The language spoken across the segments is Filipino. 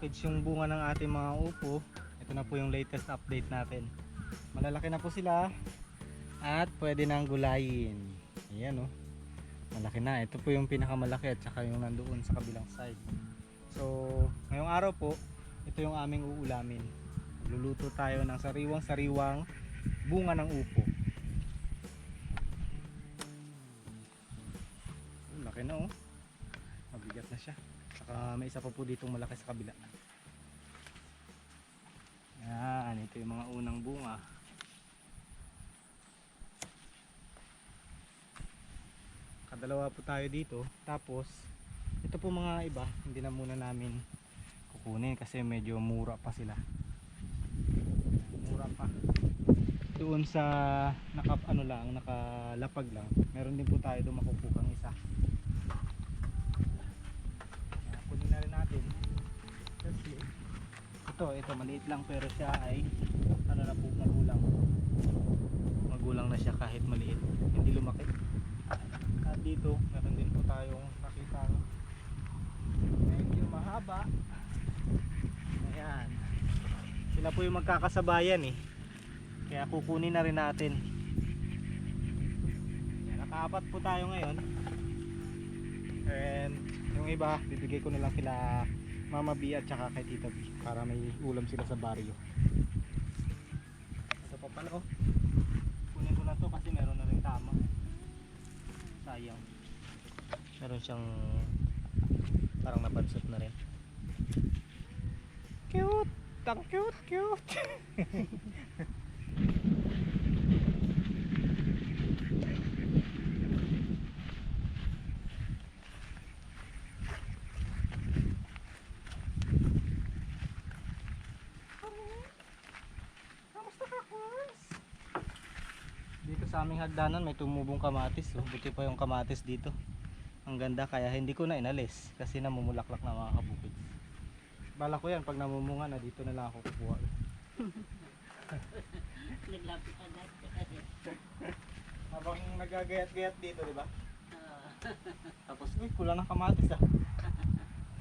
kabukids yung bunga ng ating mga upo. Ito na po yung latest update natin. Malalaki na po sila at pwede nang gulayin. Ayan oh. Malaki na. Ito po yung pinakamalaki at saka yung nandoon sa kabilang side. So, ngayong araw po, ito yung aming uulamin. Luluto tayo ng sariwang-sariwang bunga ng upo. Laki na oh. Mabigat na siya. Saka may isa pa po ditong malaki sa kabila. Yan, ito yung mga unang bunga. Kadalawa po tayo dito. Tapos, ito po mga iba, hindi na muna namin kukunin kasi medyo mura pa sila. Mura pa. Doon sa naka ano lang, nakalapag lang. Meron din po tayo doon makukukang isa. Kaya kunin na rin natin. Kasi ito, ito maliit lang pero siya ay ano na po magulang. Magulang na siya kahit maliit. Hindi lumaki. At dito, meron din po tayong nakita medyo mahaba. Ayan. Sila po yung magkakasabayan eh. Kaya kukunin na rin natin. Nakaapat po tayo ngayon. And yung iba, bibigay ko na lang kila Mama B at saka kay Tita B para may ulam sila sa baryo. Ito pa pala oh. Kunin ko na to kasi meron na rin tama. Sayang. Meron siyang parang nabansot na rin. Cute! Ang cute, cute! Kamusta ka, Kurs? Dito sa aming hagdanan may tumubong kamatis. Oh. Buti pa yung kamatis dito. Ang ganda kaya hindi ko na inalis kasi namumulaklak na mga kabukid. Bala ko yan pag namumunga na dito na lang ako kukuha. Naglapit agad. Habang nagagayat-gayat dito, di ba? Tapos, uy, kulang ng kamatis ah.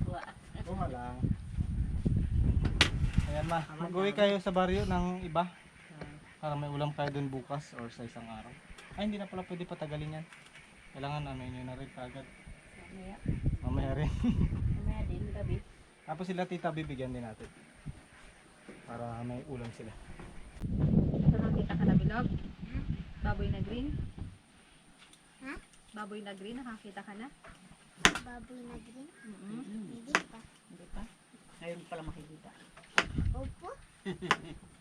Kuha. Kuha lang. Ayan ma, mag-uwi kayo sa baryo ng iba. Para may ulam kayo dun bukas or sa isang araw. Ay, hindi na pala pwede patagalin yan. Kailangan ano nyo na rin kagad. Mamaya. Mamaya rin. Mamaya din, gabi. Tapos sila tita bibigyan din natin. Para may ulam sila. Ito nakita ka na bilog? Baboy na green? Ha? Baboy na green, nakakita ka na? Baboy na green? Mm-mm. Hindi pa. Hindi pa. Ngayon pala makikita. Opo.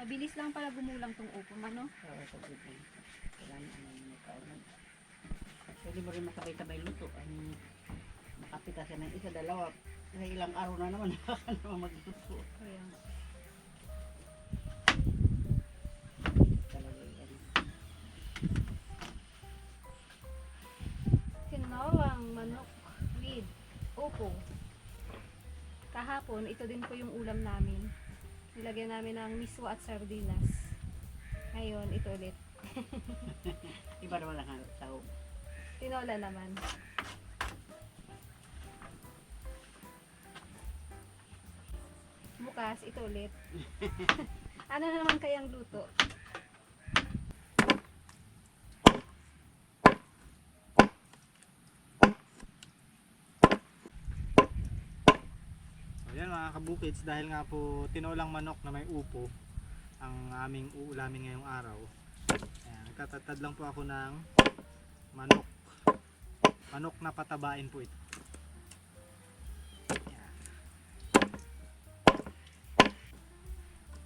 Mabilis lang pala gumulang tong upo, ano? Oo, sa dito. Kailangan ano yung kaulan. Pwede mo rin masabay-sabay luto. Ang makapita siya ng isa, dalawa. Sa ilang araw na naman, nakaka naman magluto. Kaya, yan. Tinolang manok with upo. Kahapon, ito din po yung ulam namin. Nilagyan namin ng miswa at sardinas. Ngayon, ito ulit. Iba naman lang ang tao. Tinola naman. Bukas, ito ulit. ano naman kayang luto? So yan mga kabukids, dahil nga po tinolang manok na may upo ang aming uulamin ngayong araw. Ayan, nagtatatad lang po ako ng manok. Manok na patabain po ito. Ayan.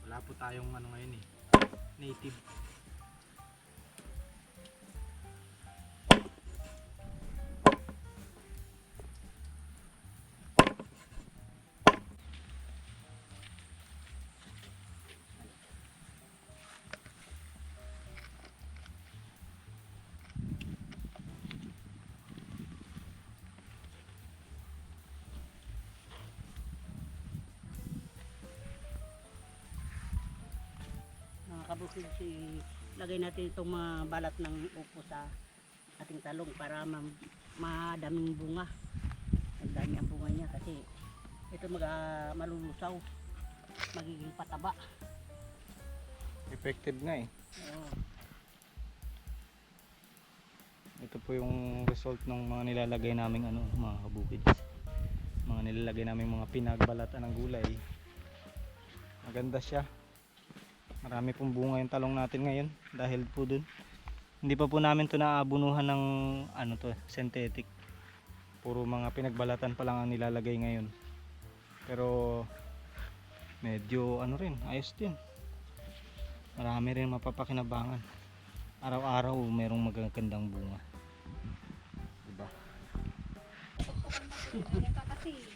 Wala po tayong ano ngayon eh, native. Mga kabukid, si, lagay natin itong mga balat ng upo sa ating talong para ma madaming bunga. Ang dami ang bunga niya kasi ito mag malulusaw. Magiging pataba. Effective nga eh. Oo. Ito po yung result ng mga nilalagay naming ano, mga kabukids. Mga nilalagay naming mga pinagbalatan ng gulay. Maganda siya. Marami pong bunga yung talong natin ngayon dahil po dun. Hindi pa po namin to naaabunuhan ng ano to, synthetic. Puro mga pinagbalatan pa lang ang nilalagay ngayon. Pero medyo ano rin, ayos din. Marami rin mapapakinabangan araw-araw merong magagandang bunga. Diba? Ayan ka kasi.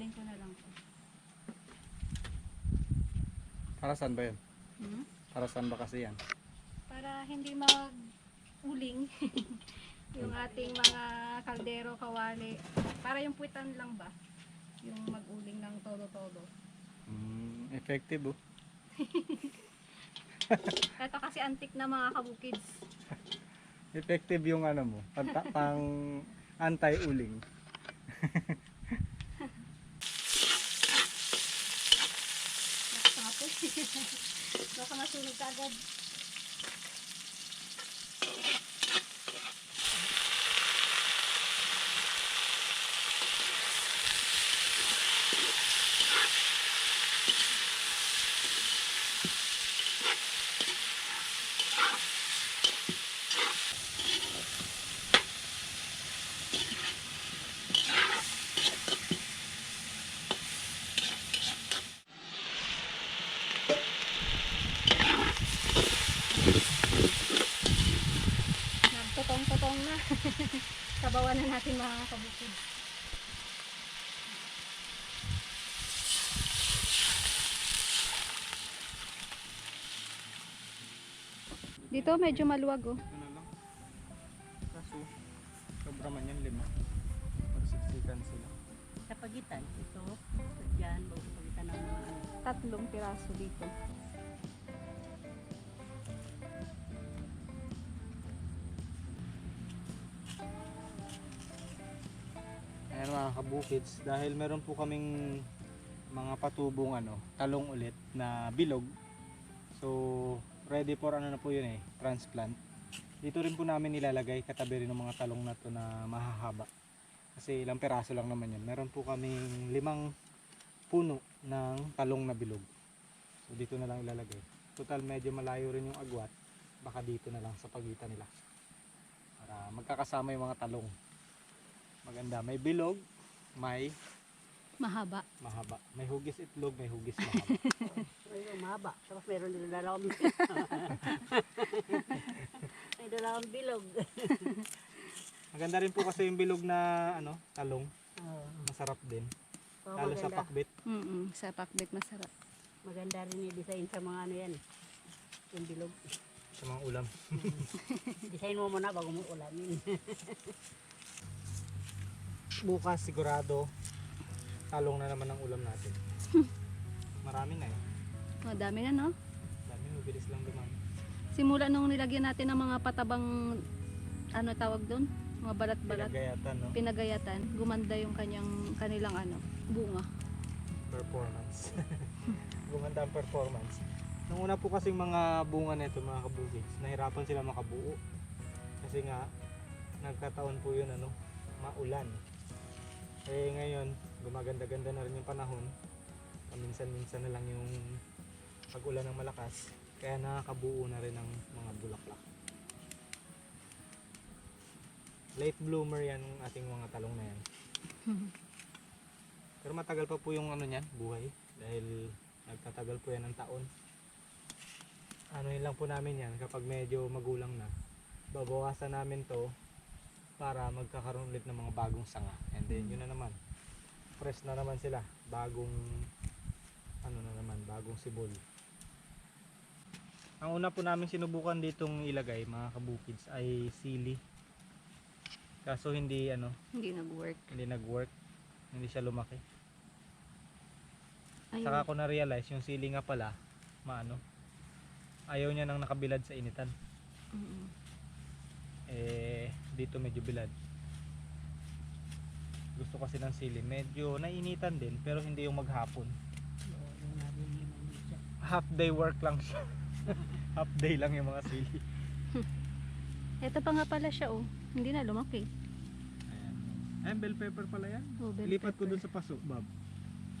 Tanggalin ko na lang to. Para saan ba yun? Hmm? Para saan ba kasi yan? Para hindi mag-uling yung ating mga kaldero, kawali. Para yung puwitan lang ba? Yung mag-uling ng todo-todo. Mm, effective oh. Ito kasi antik na mga kabukids. Effective yung ano mo, pang anti-uling. Nakakapos. Baka masunog ka agad. Nagtotong-totong na. Sabawan na natin mga kabukid. Dito medyo maluwag oh. Ayan mga kabukids, dahil meron po kaming mga patubong ano, talong ulit na bilog. So, ready for ano na po yun eh, transplant. Dito rin po namin nilalagay katabi rin ng mga talong na to na mahahaba. Kasi ilang peraso lang naman yun. Meron po kaming limang puno ng talong na bilog. So, dito na lang ilalagay. Total medyo malayo rin yung agwat. Baka dito na lang sa pagitan nila. Para magkakasama yung mga talong. Maganda. May bilog, may Mahaba. mahaba. May hugis itlog, may hugis mahaba. Ay, umaba. Tapos meron din dalawang May dalawang bilog. Maganda rin po kasi yung bilog na ano, talong. Masarap din. Oo, Lalo sa maganda. pakbit. Mm sa pakbet masarap. Maganda rin yung design sa mga ano yan. Yung bilog. Sa mga ulam. Design mo muna bago mo ulamin. Bukas sigurado talong na naman ang ulam natin. Marami na eh. Oh, dami na no? Dami, mabilis lang dumami. Simula nung nilagyan natin ng mga patabang ano tawag doon? Mga balat-balat. Pinagayatan, no? Pinagayatan. Gumanda yung kanyang kanilang ano, bunga. Performance. Gumanda ang performance. Nung una po kasing mga bunga nito mga kabukids, nahirapan sila makabuo. Kasi nga, nagkataon po yun ano, maulan. Eh ngayon, gumaganda-ganda na rin yung panahon. Paminsan-minsan na lang yung pag-ulan ng malakas. Kaya nakakabuo na rin ng mga bulaklak. Late bloomer yan ang ating mga talong na yan. Pero matagal pa po yung ano niyan, buhay. Dahil nagtatagal po yan ng taon. Ano yun lang po namin yan, kapag medyo magulang na, babawasan namin to para magkakaroon ulit ng mga bagong sanga. And then yun na naman, fresh na naman sila. Bagong, ano na naman, bagong sibol. Ang una po namin sinubukan ditong ilagay mga kabukids ay sili. Kaso hindi ano, Hindi nag-work. hindi nag-work. Hindi siya lumaki. Ayun. Saka ko na-realize yung sili nga pala, maano, ayaw niya nang nakabilad sa initan. Mm-mm. Eh, dito medyo bilad. Gusto kasi ng sili, medyo nainitan din, pero hindi yung maghapon. Half day work lang siya. Half day lang yung mga sili. Ito pa nga pala siya oh. Hindi na lumaki. Ayan. Ayan, bell pepper pala yan. Oh, bell Lipat ko pepper. dun sa paso, Bob.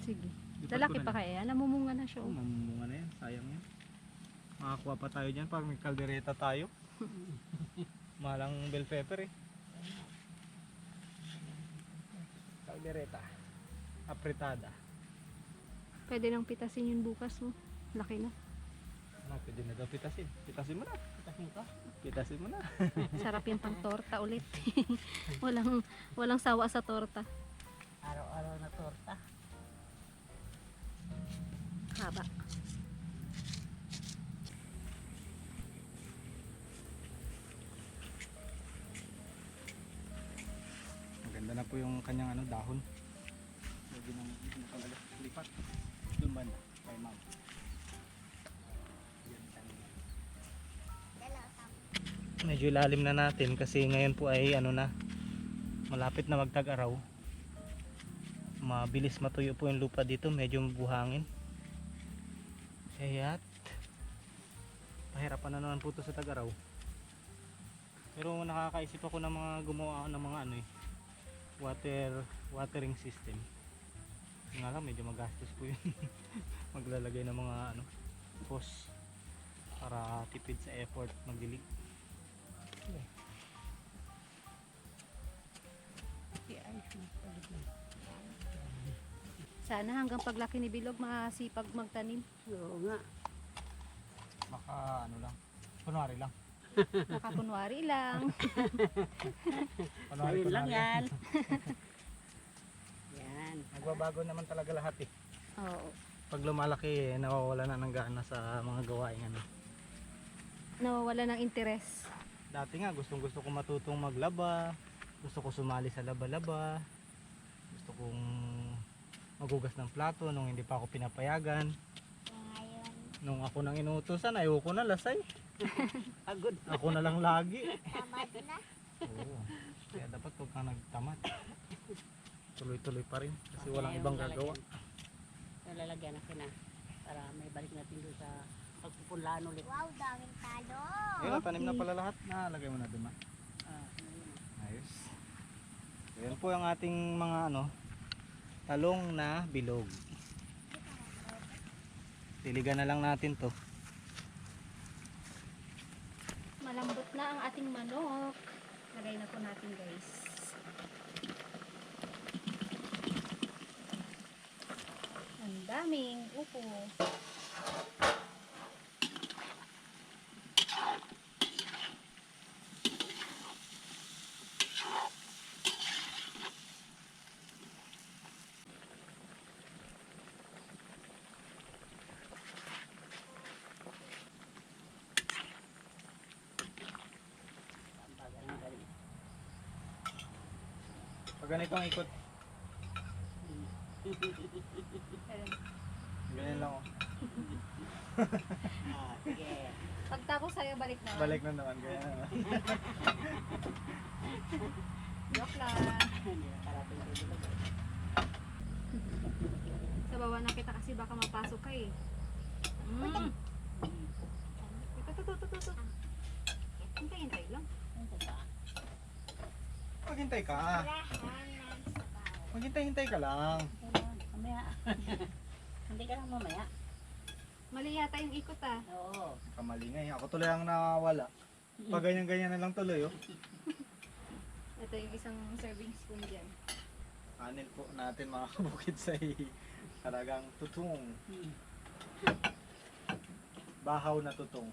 Sige. Lipat Lalaki ko na pa kaya. Namumunga na siya Oo, oh. mamumunga na yan. Sayang yan. Makakuha pa tayo dyan pag may kaldereta tayo. Malang bell pepper eh. Kaldereta. Apretada. Pwede nang pitasin yun bukas mo. Laki na. Ano, pwede na daw pitasin. Pitasin mo na. Kasi ko, Pitasin mo na. Sarap yung pang torta ulit. walang walang sawa sa torta. araw-araw na torta. Haba. Maganda na po yung kanyang ano, dahon. Pwede nang nakalalas. Lipat. Doon banda. Kay ma'am. Medyo ilalim na natin kasi ngayon po ay ano na malapit na magtag-araw mabilis matuyo po yung lupa dito medyo buhangin kaya't pahirapan na naman po ito sa tag-araw pero nakakaisip ako ng mga gumawa ng mga ano eh water watering system nga lang medyo magastos po yun maglalagay ng mga ano hose para tipid sa effort magdilig. Sana hanggang paglaki ni Bilog masipag magtanim. Oo nga. Baka ano lang. Kunwari lang. Nakakunwari lang. Kunwari, Ayun lang yan. yan. Nagbabago naman talaga lahat eh. Oo. Pag lumalaki eh, nawawala na ng gana sa mga gawain ano. Nawawala ng interes. Dati nga gustong gusto ko matutong maglaba. Gusto ko sumali sa laba-laba. Gusto kong magugas ng plato nung hindi pa ako pinapayagan. Ngayon, Nung ako nang inuutosan, ayoko na lasay. Pagod. Ako na lang lagi. tamad na. Oo. Kaya dapat huwag kang nagtamad. Tuloy-tuloy pa rin. Kasi walang Kaya ibang gagawa. Yung lalagyan natin na para may balik natin doon sa pagpupulaan ulit. Wow, daming talo. Ayun, tanim na pala lahat. Nalagay mo na ma. Ah. Ayos. So, yan po ang ating mga ano, talong na bilog. Tiligan na lang natin to. Malambot na ang ating manok. Lagay na po natin guys. Ang daming upo. Ganito ang ikot, ganyan lang oh. Ah, sige. Pagtapos sa'yo, balik na. Balik na naman, ganyan na. Joke lang. Sa baba na kita kasi baka mapasok ka eh. Mm. Ito, ito, ito, ito, ito. Hintay, hintay lang. Ba? Maghintay ka. Bawah. Maghintay-hintay ka lang. Mamaya. Hindi ka lang mamaya. Mali yata yung ikot ah. Oo. Kamalingay. Ako tuloy ang nawawala. Pag ganyan-ganyan na lang tuloy oh. Ito yung isang serving spoon dyan. Kanin po natin mga kabukid sa talagang tutong. Hmm. Bahaw na tutong.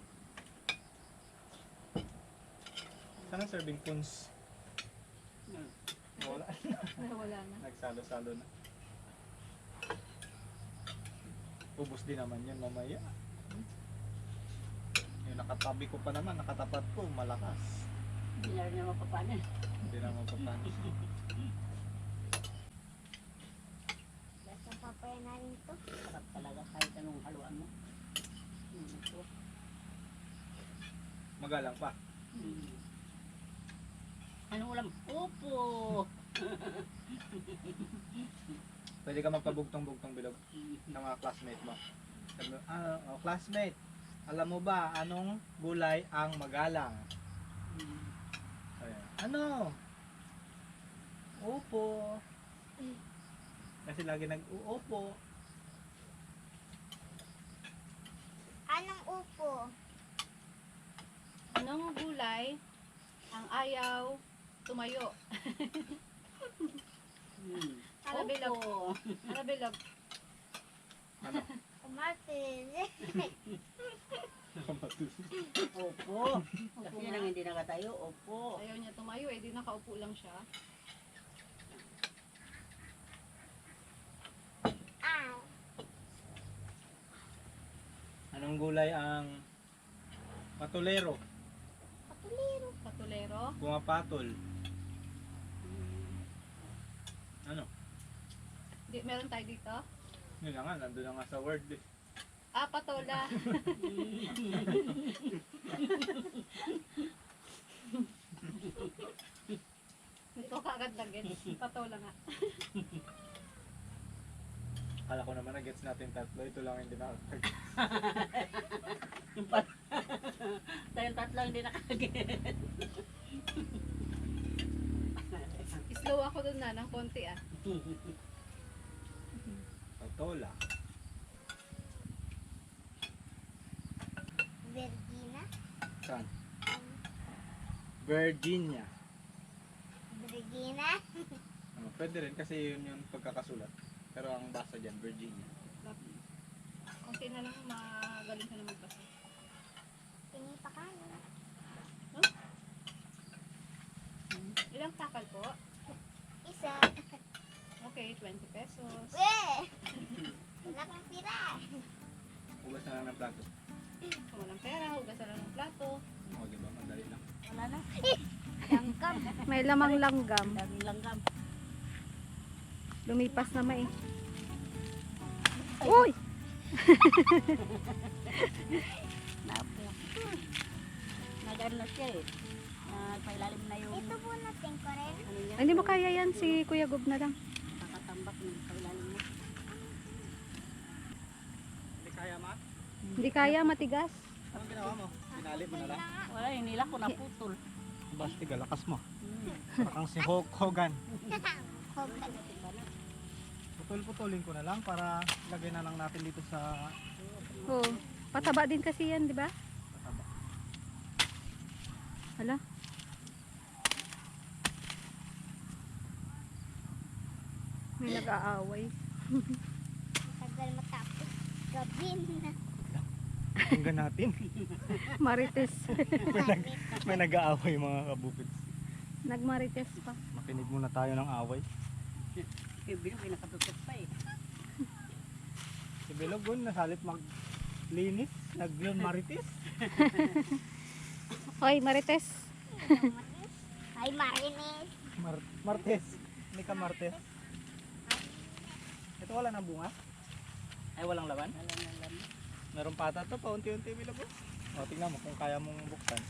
Saan ang serving spoons? Hmm. Wala. Wala na. Nagsalo-salo na. Ubus din naman yun mamaya. Yung nakatabi ko pa naman, nakatapat ko, malakas. Hindi na rin naman papanin. Hindi na mapapanis. Basta papaya na rin to. Sarap talaga kahit anong haluan mo. Ito. Magalang pa. Mm. Anong ulam? Opo! Pwede ka magpabugtong-bugtong bilog ng mga classmate mo. Sabi mo, ah, oh, classmate, alam mo ba anong gulay ang magalang? Ayan. Ano? Opo. Kasi lagi nag-uupo. Anong upo? Anong gulay ang ayaw tumayo? Mm. Ano bilog? Opo! Ano? Kamatis. Opo! Kasi yun ang hindi nakatayo. Opo! Ayaw niya tumayo eh, di nakaupo lang siya. Anong gulay ang patulero? Patuliro. Patulero. Pumapatol. Ano? Di, meron tayo dito. Yun na nga, nandun na nga sa word eh. Ah, patola. Ko kaagad na gets. Patola nga. Kala ko naman na-gets natin tatlo. Ito lang hindi na Yung pat... Dahil tatlo hindi nakagit. Slow ako dun na ng konti ah. Patola. Virginia. Saan? Virginia. Virginia. Ano, pwede rin kasi yun yung pagkakasulat. Pero ang basa dyan, Virginia. Konti na lang magaling ka na magbasa. Tingin pa ka. no? Ilang takal po? Isa. Okay, 20 pesos. Weh! Wala kang tira. Ugas na lang ng plato. Kung walang pera, hugasan lang ng plato. O, di ba? Madali lang. Wala na. Langkam. May lamang langgam. Daming langgam. Lumipas na may. Uy! Napo. Nag-ano na siya eh. Nagpailalim na yung... Ito po natin ko rin. Ano? Hindi mo kaya yan, si Kuya Gob na lang. Nakatambak ng pailalim na. Hindi kaya, ma? Hindi kaya, matigas. Anong ginawa mo? Pinali mo na lang? Wala, yung nila ko naputol. Basti, galakas mo. Parang si Hulk Hogan. Putol-putulin ko na lang para lagay na lang natin dito sa Oo. Pataba din kasi yan, di ba? pataba. Hala. May nag-aaway. Tagal matapos. Gabin na. Hanggang natin. Marites. may, nag, may nag-aaway mga kabukid. Nagmarites pa. Makinig muna tayo ng away. Yung bilog ay nakatutok pa eh. Si Belogon nasalit maglinis, nag marites. Hoy, Marites. Ay, marinis. Mar Martes. Hindi ka Martes. Ito wala nang bunga? Ay walang laman? Wala na lang. Meron pata to, paunti-unti Belogon. O tingnan mo kung kaya mong buksan.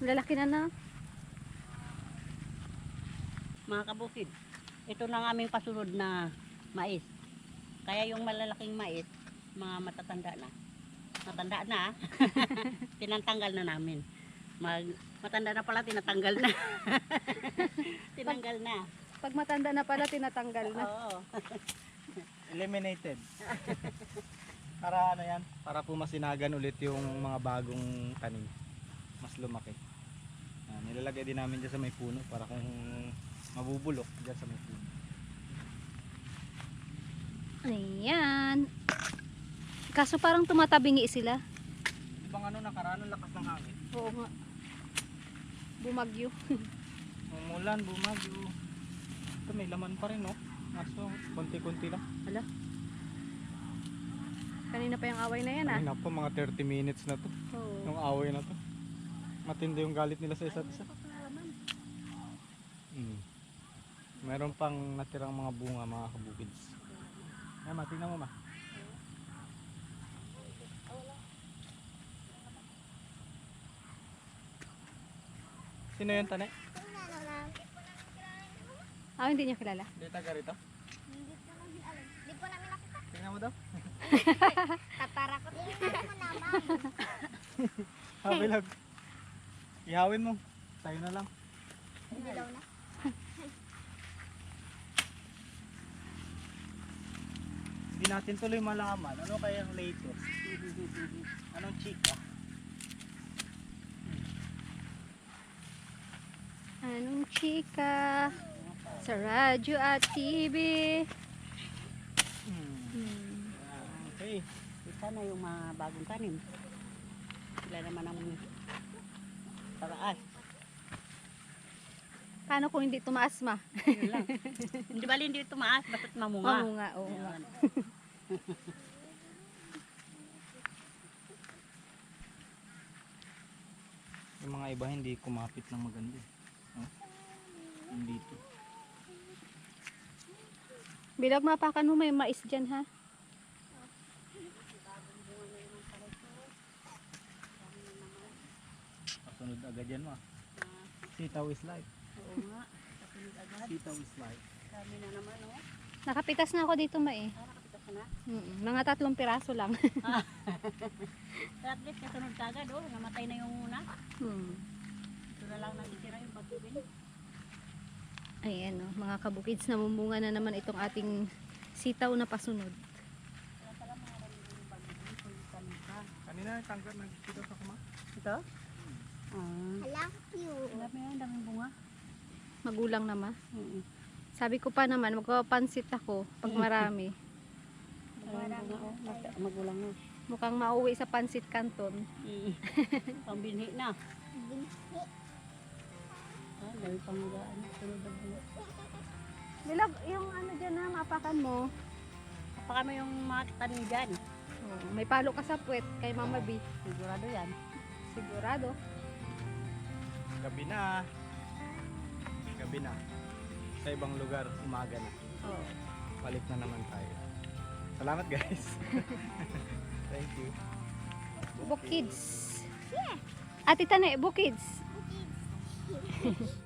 Lalaki na na. Mga kabukid, ito na ang aming pasunod na mais. Kaya yung malalaking mais, mga matatanda na. Matanda na, tinatanggal na namin. Mag, matanda na pala, tinatanggal na. tinanggal na. Pag matanda na pala, tinatanggal na. Oo. Eliminated. Para ano yan? Para po masinagan ulit yung mga bagong tanim. Mas lumaki. Ah, nilalagay din namin dyan sa may puno para kung mabubulok dyan sa may puno. Ayan. Kaso parang tumatabingi sila. Ibang ano nakaraan ang lakas ng hangin. Oo nga. Bumagyo. Umulan, bumagyo. Ito may laman pa rin no. Kaso konti-konti lang. Hala. Kanina pa yung away na yan ah. Ay naku, mga 30 minutes na to. Oo. Yung away na to. Matindi yung galit nila sa isa't isa. Mm. Meron pang natirang mga bunga mga kabukids. Ay, ma, tingnan mo ma. Sino yun, Tane? Ano lang? Ah, hindi niya kilala. Hindi taga rito? Hindi ko namin alam. Hindi po namin nakita. Tingnan mo daw. Tatarakot. Hindi naman naman. Habilag. Ihawin mo. Tayo na lang. Hindi daw na. Hindi natin tuloy malaman. Ano kaya ang latest? Anong chika? Anong chika? Sa radyo at TV. Hmm. Hmm. Okay. Isa na yung mga bagong tanim. Sila naman ang paraas. Paano kung hindi tumaas ma? Hindi bali hindi tumaas, basta't mamunga. Mamunga, oo nga. Yung mga iba hindi kumapit ng maganda. Dito. Bilag mapakan mo may mais dyan ha. Kasunod agad yan ma. Sitaw is life. Oo nga. Kasunod agad. Sitaw is life. Kami na naman, oh. Nakapitas na ako dito ma eh. Ah, nakapitas ka na. Mm, mga tatlong piraso lang. Pero at least kasunod ka agad, oh. Namatay na yung una. hmm. Ito na lang nagtitira yung patubin. Ayan o, mga kabukids, namumunga na naman itong ating sitaw na pasunod. Kanina tanggal nagkita sa kuma. Ito? Ah. Hala, cute. Tingnan mo yan, daming bunga. Magulang naman. Mm Sabi ko pa naman, magpapansit ako pag marami. Magulang na. Mukhang mauwi sa pansit kanton. Mm. Pambinhi na. Binhi. Ah, dahil pangagaan. Sunod na bunga. Bilag, yung ano dyan na, mapakan mo. Baka mo yung mga tanim dyan. Oh, may palo ka sa puwet kay Mama B. Sigurado yan. Sigurado. Gabi na. Gabi na. Sa ibang lugar, umaga na. Oh. Balik na naman tayo. Salamat guys. Thank you. Bukids. Ate Tane, bukids. Kids.